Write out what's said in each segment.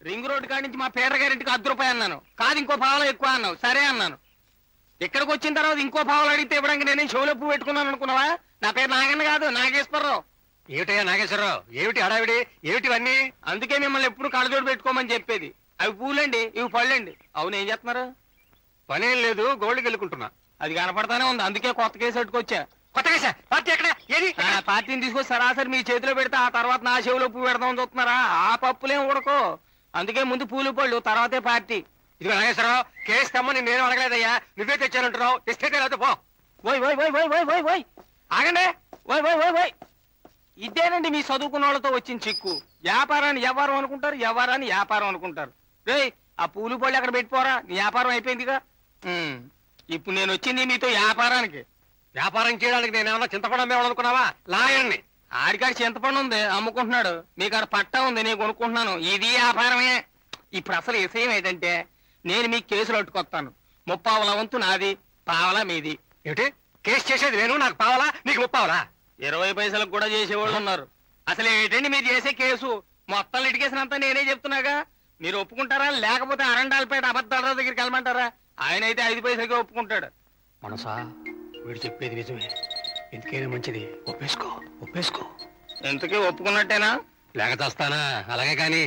Ring road కాడి నుంచి మా పీటర్ గారింటికి అర్ధ రూపాయి అన్నాను. కాదు ఇంకో పావలా ఎక్కువ అన్నావు. సరే అన్నాను. ఇక్కడికి వచ్చిన తర్వాత ఇంకో పావలు అడిగితే ఇవ్వడానికి నేనే షోలో పువ్వు పెట్టుకున్నాను అనుకున్నావా? నా పేరు నాగన్న కాదు నాగేశ్వరరావు. ఏమిటయ్యా నాగేశ్వరరావు? ఏమిటి హడావిడి? ఏమిటివన్నీ? అందుకే మిమ్మల్ని ఎప్పుడు కళ్ళజోడు పెట్టుకోమని చెప్పేది. అవి పూలండి ఇవి పళ్ళండి. అవును ఏం చేస్తున్నారు? పనేం లేదు గోల్డ్కి వెళ్ళుకుంటున్నా అది కనపడతానే ఉంది అందుకే కొత్త కేసు పెట్టుకొచ్చా కొత్తగా సార్ పార్టీ ఎక్కడ? ఏది? పార్టీని తీసుకొచ్చి సరాసరి మీ చేతిలో పెడితే ఆ తర్వాత నా చెవిలో పువ్వు పెడదామని చూస్తున్నారా? ఆ పప్పులేం ఉడకో అందుకే ముందు పూలు పళ్ళు తర్వాతే పార్టీ. ఇదిగో నాగేశ్వరరావు కేసు తెమ్మని నేను అడగలేదయ్యా. నువ్వే తెచ్చానంటున్నావు. తెస్తే లేకపోతే పో. ఓయ్ ఓయ్ ఓయ్ ఓయ్ ఓయ్ ఓయ్ ఓయ్. ఆగండి. ఓయ్ ఓయ్ ఓయ్ ఓయ్. ఇదేనండి మీ చదువుకున్న వాళ్ళతో వచ్చిన చిక్కు. వ్యాపారాన్ని వ్యవహారం అనుకుంటారు వ్యవహారాన్ని వ్యాపారం అనుకుంటారు. రేయ్ ఆ పూలు పళ్ళు అక్కడ పెట్టిపోరా? నీ వ్యాపారం అయిపోయిందిగా. ఇప్పుడు నేను వచ్చింది మీతో వ్యాపారానికి. వ్యాపారం చేయడానికి నేను ఏమన్నా చింతపడం మేవాలనుకున్నావా లాయర్ని. ఆడికాడ చింతపండు ఉంది? అమ్ముకుంటున్నాడు. మీకు ఆడ పట్టా ఉంది నేను కొనుక్కుంటున్నాను. ఇది వ్యాపారమే. ఇప్పుడు అసలు విషయం ఏంటంటే నేను మీకు కేసులు అట్టుకొస్తాను ముప్పావల వంతు నాది పావలా మీది. ఏమిటి? కేసు చేసేది నేను నాకు పావాలా నీకు ముప్పావాలా? ఇరవై పైసలకు కూడా చేసేవాళ్ళు ఉన్నారు. అసలు ఏంటండి మీరు చేసే కేసు? మొత్తం లిటికేసినంతా నేనే చెప్తున్నాగా. మీరు ఒప్పుకుంటారా? లేకపోతే అరండాలపేట అబద్ధాల దగ్గరికి వెళ్ళమంటారా? ఆయన అయితే ఐదు పైసలకే ఒప్పుకుంటాడు. మనసా వీడు చెప్పేది నిజమే. ఎందుకైనా మంచిది? ఒప్పేసుకో ఒప్పేసుకో. ఎంతకీ ఒప్పుకున్నట్టేనా? లేక చేస్తానా? అలాగే కానీ.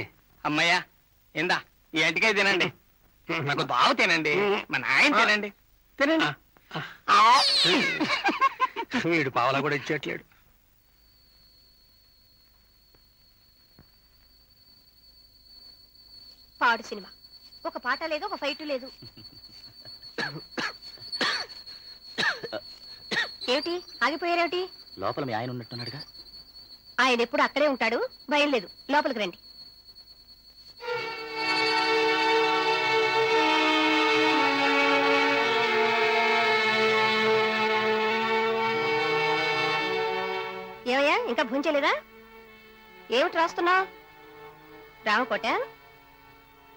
అమ్మయ్యా ఇందా ఈ ఎంటికే తినండి. నాకు బావ తినండి మా నాయన తినండి. తినండి. వీడు పావలా కూడా ఇచ్చేట్లేడు పాడు సినిమా. ఒక పాట లేదు ఒక ఫైట్ లేదు. ఏమిటి? ఆగిపోయారేమిటి? లోపల మీ ఆయన ఉన్నట్టున్నాడుగా. ఆయన ఎప్పుడు అక్కడే ఉంటాడు భయం లేదు లోపలికి రండి. ఏమయ్యా ఇంకా భుంచలేదా? ఏమిటి రాస్తున్నావు? రామకోట?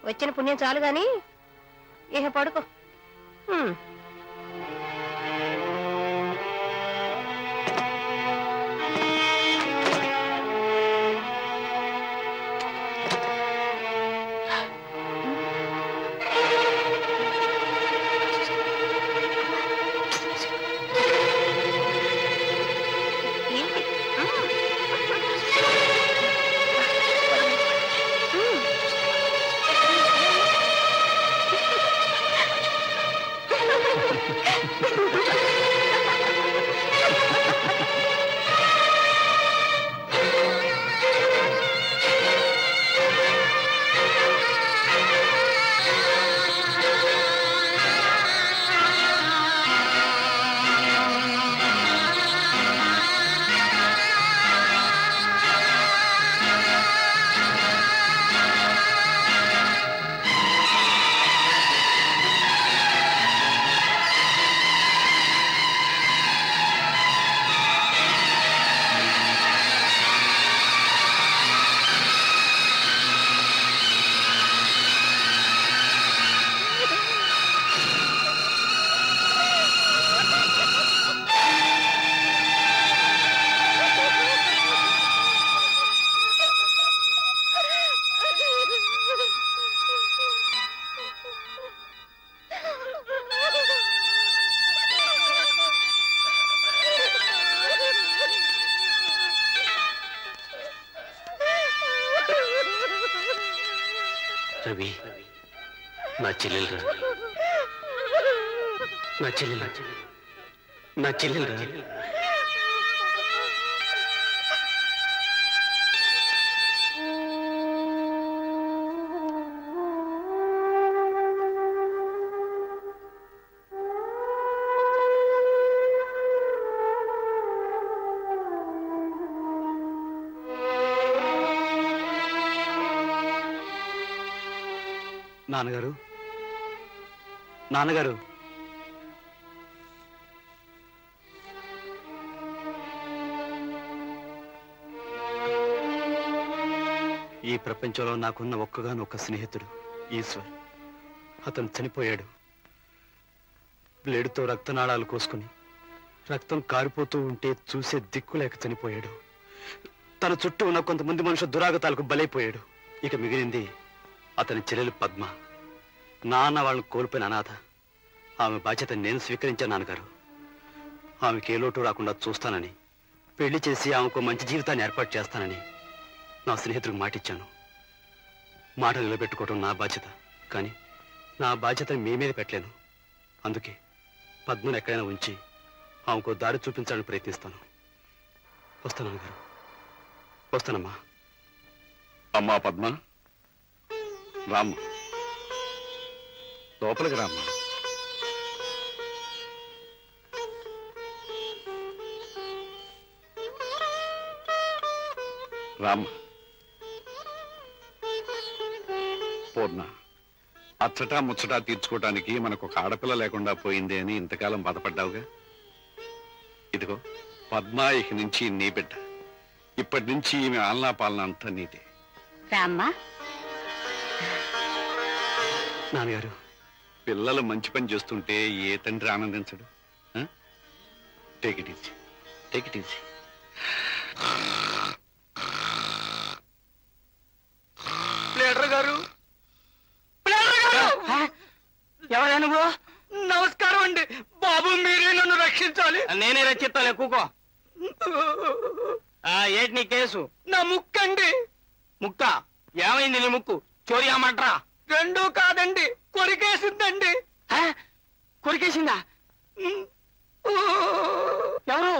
వచ్చిన పుణ్యం చాలు గాని ఇహ పడుకో. えっ? రవి. నా చెల్లెలు నా చెల్లెలు. నా చెల్లెలు నాన్నగారు? నాన్నగారు? ఈ ప్రపంచంలో నాకున్న ఒక్కగానొక్క స్నేహితుడు ఈశ్వర్. అతను చనిపోయాడు. బ్లేడుతో రక్తనాళాలు కోసుకుని రక్తం కారిపోతూ ఉంటే చూసే దిక్కు లేక చనిపోయాడు. తన చుట్టూ ఉన్న కొంతమంది మనుషుల దురాగతాలకు బలైపోయాడు. ఇక మిగిలింది అతని చెల్లెలు పద్మ. నాన్న వాళ్ళని కోల్పోయిన అనాథ. ఆమె బాధ్యత నేను స్వీకరించాను నాన్నగారు. ఆమెకి ఏ లోటు రాకుండా చూస్తానని పెళ్ళి చేసి ఆమెకు మంచి జీవితాన్ని ఏర్పాటు చేస్తానని నా స్నేహితుడికి మాటిచ్చాను. మాట నిలబెట్టుకోవడం నా బాధ్యత. కానీ నా బాధ్యతను మీ మీద పెట్టలేను అందుకే పద్మను ఎక్కడైనా ఉంచి ఆమెకు దారి చూపించాలని ప్రయత్నిస్తాను. వస్తాను నాన్నగారు. వస్తానమ్మా. అమ్మా పద్మ. రామ్మ. లోపలికి రామ్మ. రామ్మ. పూర్ణ అచ్చటా ముచ్చటా తీర్చుకోవటానికి మనకు ఒక ఆడపిల్ల లేకుండా పోయింది అని ఇంతకాలం బాధపడ్డావుగా? ఇదిగో పద్మా ఇక నుంచి నీ బిడ్డ. ఇప్పటి నుంచి ఈమె ఆలనా పాలన అంతా నీదే. రామ్మా నాన్నగారు. పిల్లలు మంచి పని చేస్తుంటే ఏ తండ్రి ఆనందించడు? Take it easy take it easy గారు. ఎవరా నువ్వు? నమస్కారం అండి. బాబు మీరే నన్ను రక్షించాలి. నేనే రక్షిస్తాను ఎక్కువ ఏంటి నీ కేసు? నా ముక్కు అండి ముక్క? ఏమైంది నీ ముక్కు? చోరీ అమ్మంటరా? రెండు కాదండి కొరికేసిందండి. కొరికేసిందా? ఎవరు?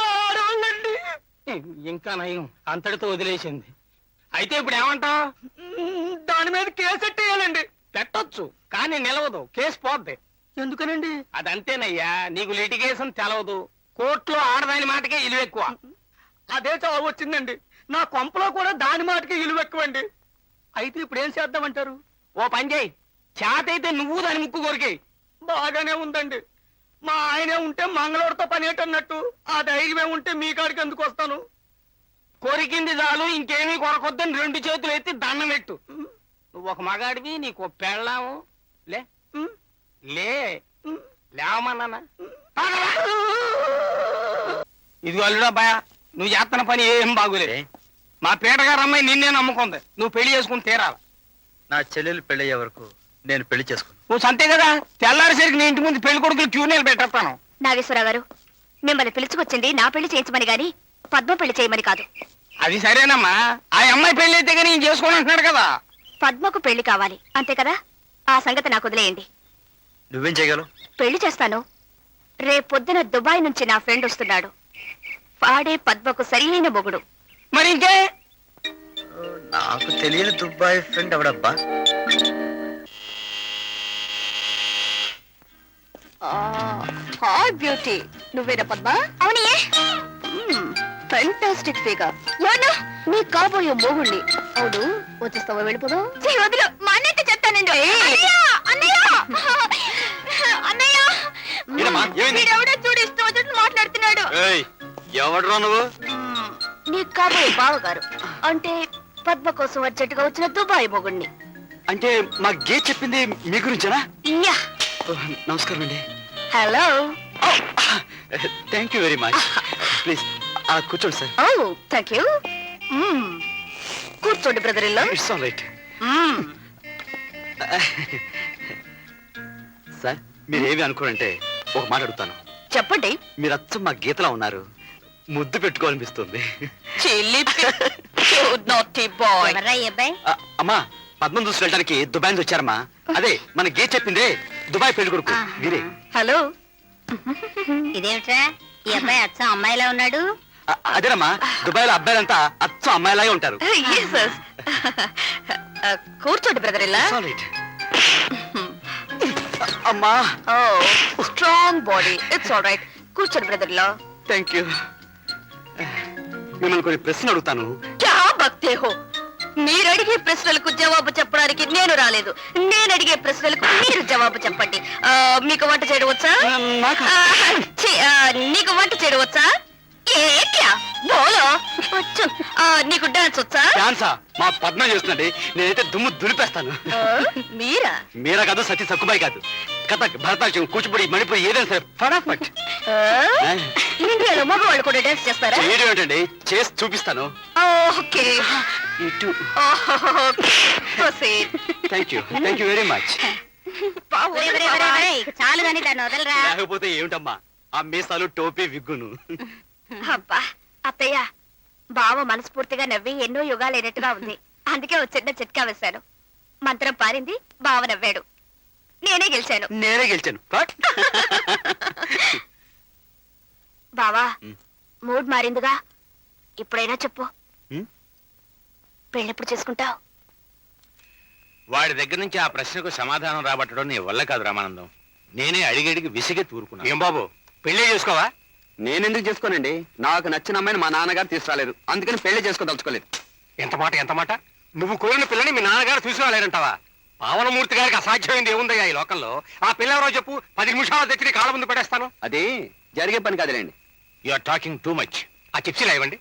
ఆడవాళ్ళండి. ఇంకా నయం. అంతటితో వదిలేసింది. అయితే ఇప్పుడు ఏమంటావు? దాని మీద కేసు ఎట్టేయాలండి పెట్టొచ్చు కానీ నిలవదు. కేసు పోద్ది. ఎందుకనండి? అదంతేనయ్యా నీకు లిటిగేషన్ తెలవదు. కోర్టులో ఆడదాని మాటకే ఇలువ ఎక్కువ అదే చావు వచ్చిందండి. నా కొంపలో కూడా దాని మాటకే ఇలువ ఎక్కువండి అయితే ఇప్పుడు ఏం చేద్దామంటారు? ఓ పని చేయి. చేత అయితే నువ్వు దాని ముక్కు కొరికేయి. బాగానే ఉందండి. మా ఆయనే ఉంటే మంగళవారితో పని ఏంటన్నట్టు? ఆ ధైర్యమే ఉంటే మీ కాడికి ఎందుకు వస్తాను? కొరికింది చాలు ఇంకేమీ కొరకొద్దని రెండు చేతులు ఎత్తి దండం పెట్టు. నువ్వు ఒక మగాడివి నీకు ఒక పెళ్ళాము. లే. లే. లేవమన్నానా? ఇదిగో అల్లుడా బాయ్ నువ్వు చేస్తున్న పని ఏం బాగులేదు. మా పీటగారు అమ్మాయి నిన్నే నమ్ముకుంది. నువ్వు పెళ్ళి చేసుకుని తీరాలి. నా చెల్లెలు పెళ్ళయ్యే వరకు నేను పెళ్ళి చేసుకున్నాను. నువ్వు సంతే కదా? తెల్లారిసరికి నీ ఇంటి ముందు పెళ్ళి కొడుకులు క్యూ నీళ్ళు పెట్టేస్తాను. నాగేశ్వరరావు గారు మిమ్మల్ని పిలుచుకొచ్చింది నా పెళ్ళి చేయించమని గాని పద్మ పెళ్ళి చేయమని కాదు. అది సరేనమ్మా. ఆ అమ్మాయి పెళ్ళి అయితే కానీ చేసుకోని అంటున్నాడు కదా. పద్మకు పెళ్ళి కావాలి. అంతే కదా? ఆ సంగతి నాకు వదిలేయండి. నువ్వేం చేయగలవు? పెళ్ళి చేస్తాను. రేపొద్దున దుబాయ్ నుంచి నా ఫ్రెండ్ వస్తున్నాడు. వాడే పద్మకు సరియైన మొగుడు. మరి ఇంకే? నాకు తెలియని దుబాయ్ ఫ్రెండ్ ఎవడబ్బా? Hi beauty. నువ్వేనా పద్మ? అవునే ఫెంటాస్టిక్ ఫిగర్ ఎవరు? నీ కాబోయే మొగుణ్ణి. అవును వచ్చేస్తావా వెళ్ళిపోదాం? వదిలు. మా చెప్తానండి. అన్నయ్య అన్నయ్య? వీడెవడో చూడు ఇష్టం వచ్చినట్టు మాట్లాడుతున్నాడు. ఎవడరా నువ్వు? నీ కాబోయే బావగారు. అంటే పద్మ కోసం వచ్చేట్టుగా వచ్చిన దుబాయ్ మొగుణ్ణి. అంటే మా గే చెప్పింది మీ గురించేనా? యా. నమస్కారం అండి. Hello. Thank you very much. Please కూర్చోండి సార్. Oh thank you. కూర్చోండి బ్రదర్ ఇల్లు. ఇట్స్ ఆల్ రైట్ సార్ మీరు ఏమి అనుకోరంటే ఒక మాట అడుగుతాను. చెప్పండి. మీరు అచ్చం మా గీతలా ఉన్నారు. ముద్దు పెట్టుకోవాలనిపిస్తుంది. ఆ, అమ్మా పద్మం చూసి వెళ్ళడానికి దుబాయ్ నుంచి వచ్చారమ్మా. అదే మన గే చెప్పిందే దుబాయ్ పెళ్ళి కొడుకు. వీరే హలో. ఇదేమిట్రా? ఈ అబ్బాయి అచ్చం అమ్మాయిలా ఉన్నాడు? ఆ, అదేనమ్మా దుబాయ్లో అబ్బాయిలంతా అచ్చం అమ్మాయిలాగే ఉంటారు. కూర్చోండి బ్రదర్ ఇల్లా It's all right. అమ్మా. ఓ strong body it's all right కూర్చోండి బ్రదర్ ఇల్లా థ్యాంక్ యూ మిమ్మల్ని కొన్ని ప్రశ్నలు అడుగుతాను. క్యా బక్తే హో? మీరు అడిగే ప్రశ్నలకు జవాబు చెప్పడానికి నేను రాలేదు. నేను అడిగే ప్రశ్నలకు మీరు జవాబు చెప్పండి. ఆ, మీకు వంట చేయడం వచ్చా? నాకు ఆ, ఛీ, ఆ, నీకు వంట చేయడం వచ్చా? ఏ క్యా? బోలో? వచ్చు ఆ, నీకు డాన్స్ వచ్చా? డాన్సా? మా పద్మ చేస్తుందండి. నేనైతే దుమ్ము దులిపేస్తాను. ఆ, మీరా? మీరా కాదు సతీ సక్కుబాయి కాదు. కథక్ భరతనాట్యం కూచిపూడి మణిపూరి ఏదైనా సరే. ఫటాఫట్ ఇండియాలో మగవాళ్ళు కూడా డాన్స్ చేస్తారా? చేయడం ఏంటండి చేసి చూపిస్తాను. ఓకే. ఇటు. Thank you thank you very much చాలు గాని దాన్ని వదలరా. లేకపోతే ఏమిటమ్మా? ఆ మీసాలు టోపీ విగ్గును. అబ్బా అత్తయ్య బావ మనస్ఫూర్తిగా నవ్వి ఎన్నో యుగాలైనట్టుగా ఉంది. అందుకే ఒక చిన్న చిట్కా వేశాను. మంత్రం పారింది బావ నవ్వాడు. నేనే గెలిచాను. నేనే గెలిచాను. బావా. మూడ్ మారిందిగా. ఇప్పుడైనా చెప్పు. పెళ్ళెప్పుడు చేసుకుంటావు? వాడి దగ్గర నుంచి ఆ ప్రశ్నకు సమాధానం రాబట్టడం నీ వల్ల కాదు రామానందం. నేనే అడిగడిగి విసిగే తూరుకున్నా ఏం బాబు? పెళ్ళి చేసుకోవా? నేనెందుకు చేసుకోనండి? నాకు నచ్చిన అమ్మాయిని మా నాన్నగారు తీసుకురాలేదు అందుకని పెళ్ళి చేసుకోదలుచుకోలేదు. ఎంత మాట ఎంత మాట? నువ్వు కోరిన పిల్లని మీ నాన్నగారు తీసుకురాలేరంటావా? పావనమూర్తి గారికి అసాధ్యమైంది ఏముందయ్యా ఈ లోకంలో? ఆ పిల్ల ఎవరో చెప్పు పది నిమిషాలు తెచ్చి కాళ్ళ ముందు పడేస్తాను. అది జరిగే పని కాదులేండి. You are talking too much ఆ చిప్సీలా ఇవ్వండి.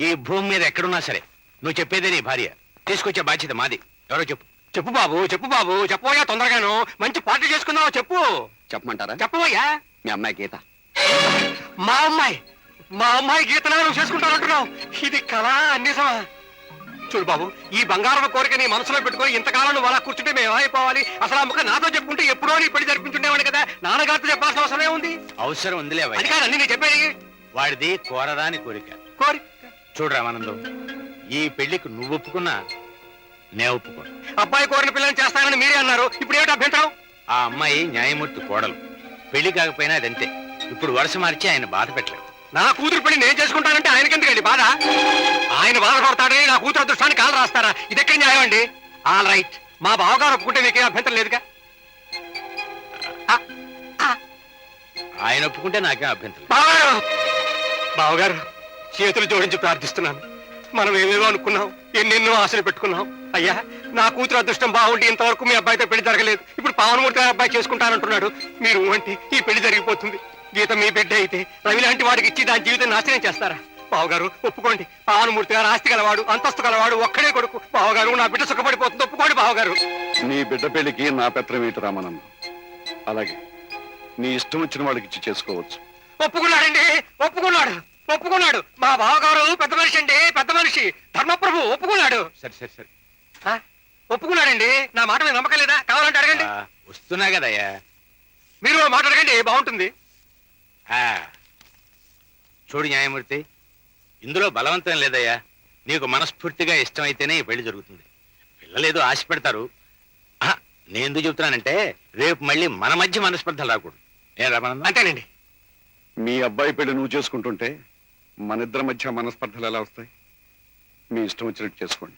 ఈ భూమి మీద ఎక్కడున్నా సరే నువ్వు చెప్పేదే నీ భార్య. తీసుకొచ్చే బాధ్యత మాది. ఎవరో చెప్పు. చెప్పు బాబు చెప్పు బాబు చెప్పబోయా తొందరగాను. మంచి పార్టీ చేసుకుందావా చెప్పు. చెప్పమంటారా? చెప్పబోయా? మీ అమ్మాయి గీత. మా అమ్మాయి మా అమ్మాయి గీతనాలు చేసుకుంటానంటున్నావు? ఇది కళా అన్నిసమా? చూడు బాబు ఈ బంగారం కోరిక నీ మనసులో పెట్టుకొని ఇంతకాలం నువ్వు అలా కూర్చుంటే మేము ఏమైపోవాలి? అసలు ఆ ముఖ నాతో చెప్పుకుంటే ఎప్పుడో నీ పెళ్ళి జరిపించుండేవాడు కదా. నాన్నగారితో చెప్పాల్సిన అవసరమే ఉంది అవసరం ఉందిలే అది నేను చెప్పేది. వాడిది కోరరాని కోరిక. కోరి? చూడు రామానందం ఈ పెళ్ళికి నువ్వు ఒప్పుకున్నా నే ఒప్పుకోను. అబ్బాయి కోరిన పిల్లని చేస్తానని మీరే అన్నారు. ఇప్పుడు ఏమిటి అభ్యంతరం? ఆ అమ్మాయి న్యాయమూర్తి కోడలు. పెళ్ళి కాకపోయినా అదంతే. ఇప్పుడు వరుస మార్చి ఆయన బాధ పెట్టలేదు. నా కూతురు పెళ్ళి నేను చేసుకుంటానంటే ఆయనకెందుకండి బాధ? ఆయన బాధపడతాడని నా కూతురు అదృష్టాన్ని కాలు రాస్తారా? ఇది ఎక్కడ న్యాయం అండి? ఆల్ రైట్ మా బావగారు ఒప్పుకుంటే మీకేం అభ్యంతరం లేదుగా? ఆయన ఒప్పుకుంటే నాకేం అభ్యంతరం లేదు. బావగారు! బావగారు చేతులు జోడించి ప్రార్థిస్తున్నాను. మనం ఏమేమో అనుకున్నాం ఎన్నెన్నో ఆశలు పెట్టుకున్నాం. అయ్యా నా కూతురు అదృష్టం బాగుండి ఇంతవరకు మీ అబ్బాయితో పెళ్ళి జరగలేదు. ఇప్పుడు పావనమూర్తి గారి అబ్బాయి చేసుకుంటానంటున్నాడు. మీరు అంటే ఈ పెళ్ళి జరిగిపోతుంది. గీత మీ బిడ్డ అయితే రవి లాంటి వాడికి ఇచ్చి దాని జీవితం నాశనం చేస్తారా? బావగారు ఒప్పుకోండి. పావనమూర్తి గారు ఆస్తి గలవాడు అంతస్తు గలవాడు ఒక్కడే కొడుకు. బావగారు నా బిడ్డ సుఖపడిపోతుంది. ఒప్పుకోండి బావగారు. నీ బిడ్డ పెళ్ళికి నా పెత్రం ఏంటి రామానందం? అలాగే నీ ఇష్టం వచ్చిన వాళ్ళకి ఇచ్చి చేసుకోవచ్చు. ఒప్పుకున్నాడండి. ఒప్పుకున్నాడు. ఒప్పుకున్నాడు. మా బావగారు పెద్ద మనిషి అండి. పెద్ద మనిషి. ధర్మప్రభు ఒప్పుకున్నాడు. సరే సరే సరే. ఆ, ఒప్పుకున్నాడండి. నా మాట మీద నమ్మకం లేదా? కావాలంటే అడగండి. వస్తున్నా కదయ్యా. మీరు ఓ మాట అడగండి. బాగుంటుంది. చూడు న్యాయమూర్తి ఇందులో బలవంతం లేదయ్యా. నీకు మనస్ఫూర్తిగా ఇష్టమైతేనే ఈ పెళ్ళి జరుగుతుంది. పిల్లలేదో ఆశ పెడతారు ఆహా, నేను ఎందుకు చెబుతున్నానంటే రేపు మళ్ళీ మన మధ్య మనస్పర్ధలు రాకూడదు. ఏ రమణ అంతేనండి. మీ అబ్బాయి పెళ్ళి నువ్వు చేసుకుంటుంటే మన ఇద్దరి మధ్య మనస్పర్ధలు ఎలా వస్తాయి? మీ ఇష్టం వచ్చినట్టు చేసుకోండి.